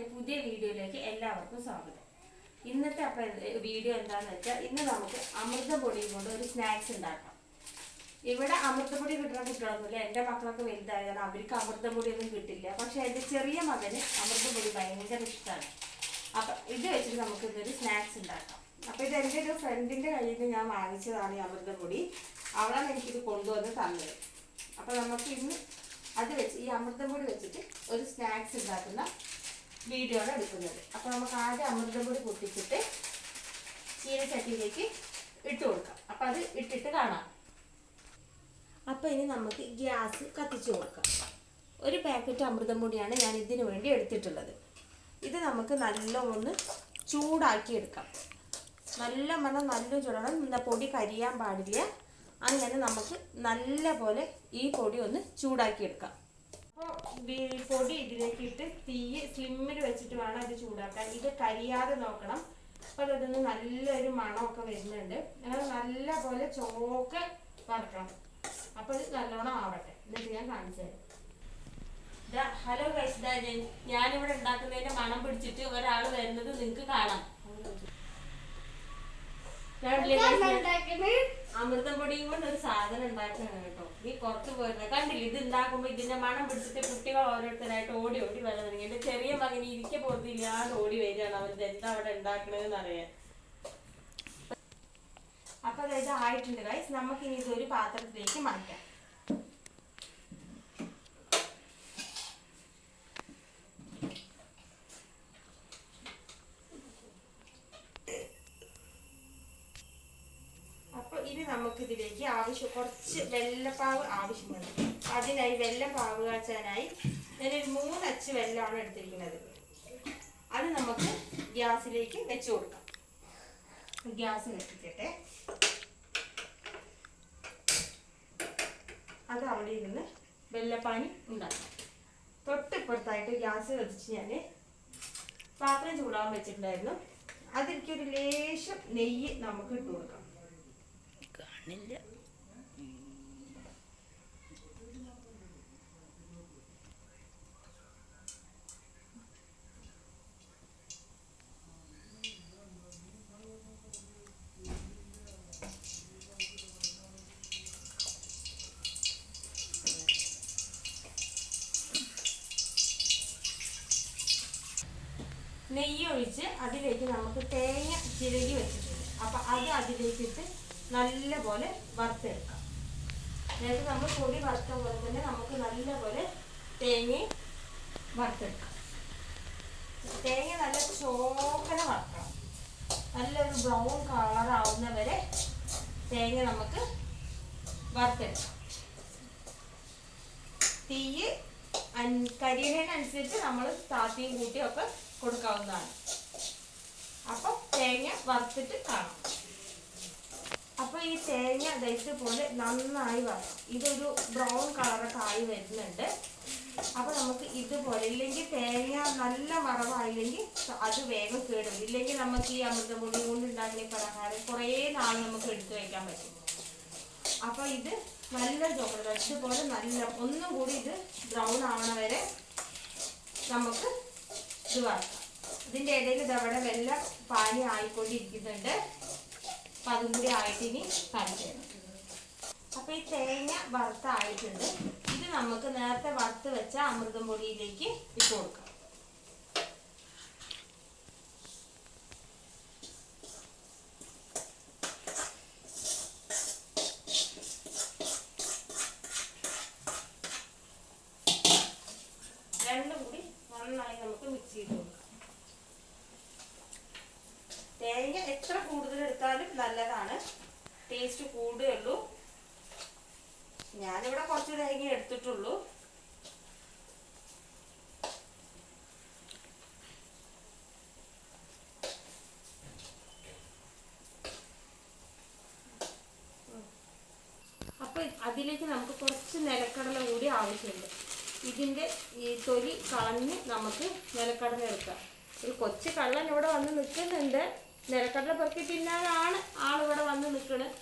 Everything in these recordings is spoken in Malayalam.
ചാനലിന്റെ പുതിയ വീഡിയോയിലേക്ക് എല്ലാവർക്കും സ്വാഗതം. ഇന്നത്തെ അപ്പം വീഡിയോ എന്താണെന്ന് വെച്ചാൽ ഇന്ന് നമുക്ക് അമൃതപൊടി കൊണ്ട് ഒരു സ്നാക്സ് ഉണ്ടാക്കാം. ഇവിടെ അമൃതപ്പൊടി കിട്ടുന്ന കുട്ടികളൊന്നുമില്ല. എന്റെ മക്കളൊക്കെ വലുതായതാണ്. അവർക്ക് അമൃതപ്പൊടി ഒന്നും കിട്ടില്ല. പക്ഷെ എന്റെ ചെറിയ മകന് അമൃതപ്പൊടി ഭയങ്കര ഇഷ്ടമാണ് അപ്പം ഇത് വെച്ചിട്ട് നമുക്ക് ഇന്നൊരു സ്നാക്സ് ഉണ്ടാക്കാം. അപ്പോൾ ഇത് എന്റെ ഒരു ഫ്രണ്ടിന്റെ കയ്യിൽ നിന്ന് ഞാൻ വാങ്ങിച്ചതാണ് ഈ അമൃതപ്പൊടി അവളാണ് എനിക്കിത് കൊണ്ടുവന്ന് തന്നത്. അപ്പോൾ നമുക്ക് ഇന്ന് അത് വെച്ച് ഈ അമൃതപ്പൊടി വെച്ചിട്ട് ഒരു സ്നാക്സ് ഉണ്ടാക്കുന്ന വീഡിയോ ആണ് എടുക്കുന്നത്. അപ്പോൾ നമുക്ക് ആദ്യം അമൃതം കൂടി പൊട്ടിച്ചിട്ട് ചീനച്ചട്ടിയിലേക്ക് ഇട്ട് കൊടുക്കാം. അപ്പം അത് ഇട്ടിട്ട് കാണാം. അപ്പോൾ ഇനി നമുക്ക് ഗ്യാസ് കത്തിച്ച് കൊടുക്കാം. ഒരു പാക്കറ്റ് അമൃതം പൊടിയാണ് ഞാൻ ഇതിനു വേണ്ടി എടുത്തിട്ടുള്ളത്. ഇത് നമുക്ക് നല്ല ഒന്ന് ചൂടാക്കി എടുക്കാം. നല്ല മണം നല്ല ചൂടാണ്. എന്താ പൊടി കരിയാൻ പാടില്ല. അങ്ങനെ നമുക്ക് നല്ല പോലെ ഈ പൊടി ഒന്ന് ചൂടാക്കി എടുക്കാം. അപ്പോൾ പൊടി ഇതിലേക്ക് ഇട്ട് തീ സ്ലിമ്മിൽ വെച്ചിട്ട് വേണം ഇത് ചൂടാക്കാൻ. ഇത് കരിയാതെ നോക്കണം. അപ്പോൾ അതൊന്ന് നല്ലൊരു മണമൊക്കെ വരുന്നുണ്ട്. അങ്ങനെ നല്ല പോലെ ചോക്ക് വറക്കണം. അപ്പോൾ ഇത് നല്ലോണം ആവട്ടെ. എന്നിട്ട് ഞാൻ കാണിച്ചു തരാം. ഹലോ ഞാൻ ഞാനിവിടെ ഉണ്ടാക്കുന്നതിന്റെ മണം പിടിച്ചിട്ട് ഒരാൾ വരുന്നത് നിങ്ങക്ക് കാണാം. അമൃതം പൊടിയും കൊണ്ട് ഒരു സാധനം ഉണ്ടാക്കണം കേട്ടോ. നീ പുറത്ത് പോയിരുന്നത് കണ്ടില്ല? ഇത് ഉണ്ടാക്കുമ്പോ ഇതിന്റെ മണം പിടിച്ചിട്ട് കുട്ടികൾ ഓരോരുത്തരായിട്ട് ഓടി ഓടി വരാൻ തുടങ്ങി. എന്റെ ചെറിയ മകൻ ഇരിക്ക പുറത്തില്ലാതെ ഓടി വരികയാണ്. അവൻ എന്താ അവിടെ ഉണ്ടാക്കണതെന്ന് അറിയാൻ. അപ്പൊ അതായത് ആയിട്ടുണ്ട്. ഗൈസ് നമുക്ക് ഇനി ഇതൊരു പാത്രത്തിലേക്ക് മാറ്റാം അപ്പൊ ഇനി നമുക്ക് ഇതിലേക്ക് ആവശ്യം കുറച്ച് വെള്ളപ്പാവ് ആവശ്യമുണ്ട്. അതിനായി വെള്ളം പാവ് കാച്ചാനായി ഞാനൊരു മൂന്നച്ച് വെള്ളമാണ് എടുത്തിരിക്കുന്നത്. അത് നമുക്ക് ഗ്യാസിലേക്ക് വെച്ച് കൊടുക്കാം. ഗ്യാസ് വെച്ചിട്ടെ അത് അവിടെ ഇരുന്ന് വെള്ളപ്പാനി ഉണ്ടാക്കാം. തൊട്ടിപ്പുറത്തായിട്ട് ഗ്യാസ് വെച്ച് ഞാൻ പാത്രം ചൂടാൻ വെച്ചിട്ടുണ്ടായിരുന്നു. അതിലേക്ക് ഒരു ലേശം നെയ്യ് നമുക്ക് ഇട്ട് കൊടുക്കാം. കാണില്ല നെയ്യ് അതിലേക്ക് നമുക്ക് തേങ്ങ ചിരകി വെച്ചിട്ടുണ്ട്. അപ്പം അത് അതിലേക്കിട്ട് നല്ലപോലെ വറുത്തെടുക്കാം. നേരത്തെ നമ്മൾ പൊടി വറുത്ത പോലെ തന്നെ നമുക്ക് നല്ലപോലെ തേങ്ങ വറുത്തെടുക്കാം. തേങ്ങ നല്ല ചോക്കന വറുക്കണം. നല്ലൊരു ബ്രൗൺ കളർ ആവുന്നവരെ തേങ്ങ നമുക്ക് വറുത്തെടുക്കാം. തീയ് അൻ- കരിയുന്നതിനനുസരിച്ച് നമ്മൾ താത്തിയും കൂട്ടിയും ഒക്കെ കൊടുക്കാവുന്നതാണ്. അപ്പം തേങ്ങ വറുത്തിട്ട് കാണാം. അപ്പൊ ഈ തേങ്ങ ദാ പോലെ നന്നായി വരണം ഇതൊരു ബ്രൗൺ കളറൊക്കെ ആയി വരുന്നുണ്ട്. അപ്പൊ നമുക്ക് ഇതുപോലെ ഇല്ലെങ്കിൽ തേങ്ങ നല്ല മറവായില്ലെങ്കിൽ അത് വേഗം കേടും ഇല്ലെങ്കിൽ നമുക്ക് ഈ അമൃതപൊടി കൊണ്ട് ഉണ്ടാക്കുന്ന ഈ പലഹാരം കുറേ നാൾ നമുക്ക് എടുത്തു വയ്ക്കാൻ പറ്റും. അപ്പൊ ഇത് നല്ല ചോക്ലേറ്റ് ഇതുപോലെ നല്ല ഒന്നും കൂടി ഇത് ബ്രൗൺ ആവണ വരെ നമുക്ക് ഇത് വറക്കാം. ഇതിന്റെ ഇടയിൽ ഇതവിടെ വെള്ളം പാനി ആയിക്കൊണ്ടിരിക്കുന്നുണ്ട്. അപ്പൊ അതും കൂടി ആയിട്ട് ഇനി കട്ട് ചെയ്യണം. അപ്പൊ ഈ തേങ്ങ വറുത്തായിട്ടുണ്ട്. ഇത് നമുക്ക് നേരത്തെ വറുത്ത് വെച്ച അമൃതം പൊടിയിലേക്ക് ഇട്ട് കൊടുക്കാം രണ്ടും കൂടി നന്നായി നമുക്ക് മിക്സ് ചെയ്ത് കൊടുക്കാം എത്ര കൂടുതൽ എടുത്താലും നല്ലതാണ്. ടേസ്റ്റ് കൂടുകയുള്ളൂ ഞാനിവിടെ കുറച്ച് തേങ്ങ എടുത്തിട്ടുള്ളൂ. അപ്പൊ അതിലേക്ക് നമുക്ക് കുറച്ച് നിലക്കടല കൂടി ആവശ്യമുണ്ട്. ഇതിന്റെ ഈ തൊലി കളഞ്ഞ് നമുക്ക് നിലക്കടല എടുക്കാം. ഒരു കൊച്ചു കള്ളൻ ഇവിടെ വന്ന് നിൽക്കുന്നുണ്ട്. നിലക്കടല പെറുക്കി തിന്നാനാണ് ആളിവിടെ വന്ന് നിൽക്കണത്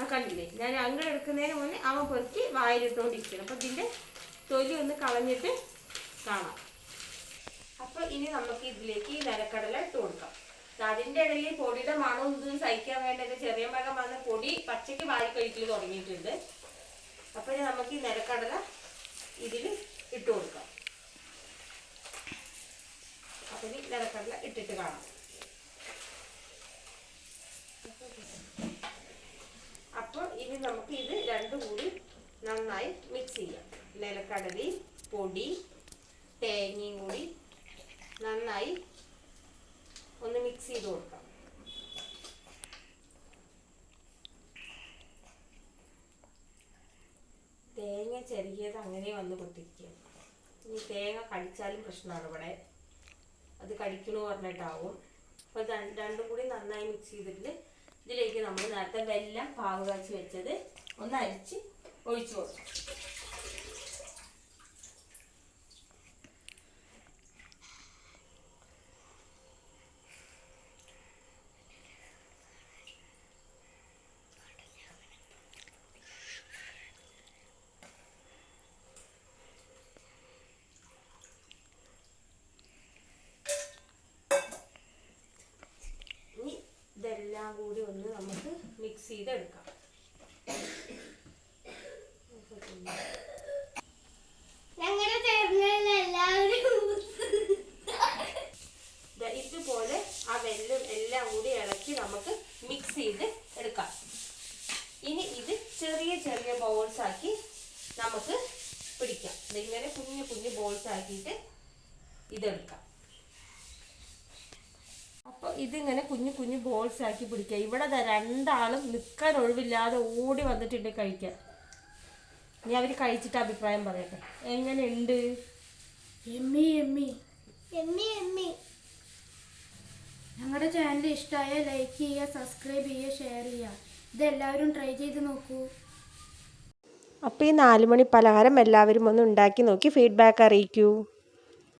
ആ കണ്ടില്ലേ? ഞാൻ അങ്ങനെ എടുക്കുന്നതിന് മുന്നേ അവൻ പെറുക്കി വായിലിട്ടുകൊണ്ടിരിക്കണം അപ്പം ഇതിന്റെ തൊലി ഒന്ന് കളഞ്ഞിട്ട് കാണാം. അപ്പോൾ ഇനി നമുക്ക് ഇതിലേക്ക് ഈ നിലക്കടല ഇട്ട് കൊടുക്കാം. അതിന്റെ ഇടയിൽ പൊടിയുടെ മണം ഇതും സഹിക്കാൻ വേണ്ടി എന്റെ ചെറിയ മകം വന്ന് പൊടി പച്ചയ്ക്ക് വാരി കഴിക്കൽ തുടങ്ങിയിട്ടുണ്ട്. അപ്പോൾ ഇനി നമുക്ക് ഈ നിലക്കടല ഇതിൽ ഇട്ട് കൊടുക്കാം. അപ്പൊ ഇനി നിലക്കടല ഇട്ടിട്ട് കാണാം അപ്പോൾ നമുക്ക് ഇത് രണ്ടും കൂടി നന്നായി മിക്സ് ചെയ്യാം. നിലക്കടലി പൊടി തേങ്ങയും കൂടി നന്നായി ഒന്ന് മിക്സ് ചെയ്ത് കൊടുക്കാം. തേങ്ങ ചെറിയത് അങ്ങനെ വന്ന് പൊട്ടിക്കുക ഇനി തേങ്ങ കടിച്ചാലും പ്രശ്നമാണ് ഇവിടെ. അത് കടിക്കണു പറഞ്ഞിട്ടാവും. അപ്പോൾ രണ്ടും കൂടി നന്നായി മിക്സ് ചെയ്തിട്ട് ഇതിലേക്ക് നമ്മൾ നേരത്തെ വെല്ലം പാകം കാച്ചി വെച്ചത് ഒന്ന് അരിച്ച് ഒഴിച്ചു കൊടുക്കും ഇനി ഇതെല്ലാം കൂടി ഒന്ന് നമുക്ക് മിക്സ് ചെയ്തെടുക്കാം. ഇതുപോലെ ആ വെല്ലും എല്ലാം കൂടി ഇളക്കി നമുക്ക് മിക്സ് ചെയ്ത് എടുക്കാം. ഇനി ഇത് ചെറിയ ചെറിയ ബൗൾസ് ആക്കി നമുക്ക് പിടിക്കാം ദേ ഇങ്ങനെ കുഞ്ഞു കുഞ്ഞു ബോൾസ് ആക്കിയിട്ട് ഇതെടുക്കാം അപ്പോൾ ഇതിങ്ങനെ കുഞ്ഞു കുഞ്ഞു ബോൾസ് ആക്കി പിടിക്കുക. ഇവിടെ രണ്ടാളും നിൽക്കാൻ ഒഴിവില്ലാതെ ഓടി വന്നിട്ടുണ്ട് കഴിക്കാൻ. ഇനി അവർ കഴിച്ചിട്ട് അഭിപ്രായം പറയട്ടെ. എങ്ങനെയുണ്ട്? എമ്മി എമ്മി. എമ്മി എമ്മി. ഞങ്ങളുടെ ചാനൽ ഇഷ്ടമായ ലൈക്ക് ചെയ്യുക സബ്സ്ക്രൈബ് ചെയ്യുക ഷെയർ ചെയ്യുക. ഇതെല്ലാവരും ട്രൈ ചെയ്ത് നോക്കൂ. അപ്പോൾ ഈ നാലുമണി പലഹാരം എല്ലാവരും ഒന്ന് ഉണ്ടാക്കി നോക്കി ഫീഡ്ബാക്ക് അറിയിക്കൂ.